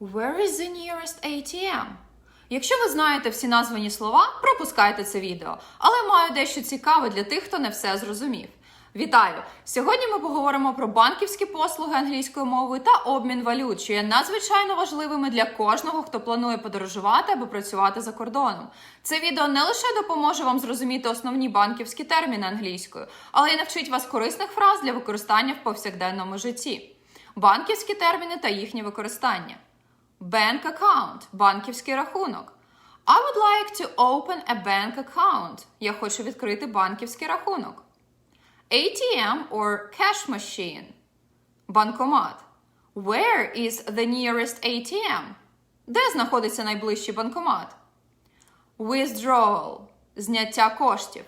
Where is the nearest ATM? Якщо ви знаєте всі названі слова, пропускайте це відео. Але маю дещо цікаве для тих, хто не все зрозумів. Вітаю! Сьогодні ми поговоримо про банківські послуги англійською мовою та обмін валют, що є надзвичайно важливими для кожного, хто планує подорожувати або працювати за кордоном. Це відео не лише допоможе вам зрозуміти основні банківські терміни англійською, але й навчить вас корисних фраз для використання в повсякденному житті. Банківські терміни та їхнє використання. Bank account – банківський рахунок. I would like to open a bank account. Я хочу відкрити банківський рахунок. ATM or cash machine. Банкомат. Where is the nearest ATM? Де знаходиться найближчий банкомат? Withdrawal – зняття коштів.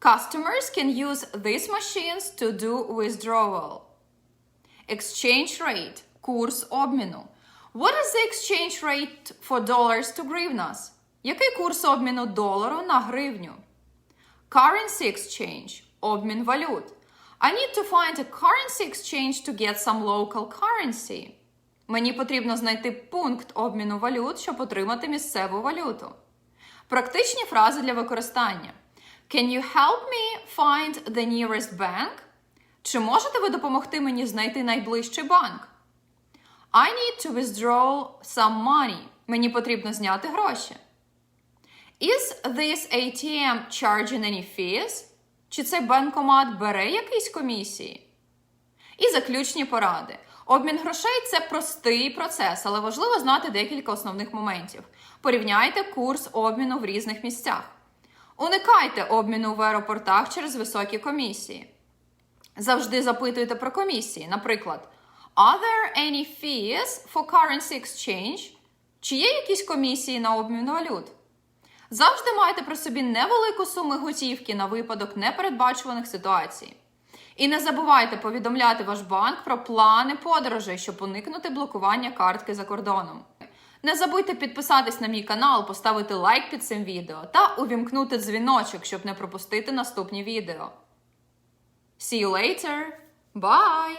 Customers can use these machines to do withdrawal. Exchange rate – курс обміну. What is the exchange rate for dollars to гривнас? Який курс обміну долару на гривню? Currency exchange – обмін валют. I need to find a currency exchange to get some local currency. Мені потрібно знайти пункт обміну валют, щоб отримати місцеву валюту. Практичні фрази для використання. Can you help me find the nearest bank? Чи можете ви допомогти мені знайти найближчий банк? I need to withdraw some money. Мені потрібно зняти гроші. Is this ATM charging any fees? Чи цей банкомат бере якісь комісії? І заключні поради. Обмін грошей це простий процес, але важливо знати декілька основних моментів. Порівняйте курс обміну в різних місцях. Уникайте обміну в аеропортах через високі комісії. Завжди запитуйте про комісії. Наприклад, Are there any fees for currency exchange? Чи є якісь комісії на обмін валют? Завжди майте при собі невелику суму готівки на випадок непередбачуваних ситуацій. І не забувайте повідомляти ваш банк про плани подорожей, щоб уникнути блокування картки за кордоном. Не забудьте підписатись на мій канал, поставити лайк під цим відео та увімкнути дзвіночок, щоб не пропустити наступні відео. See you later! Bye!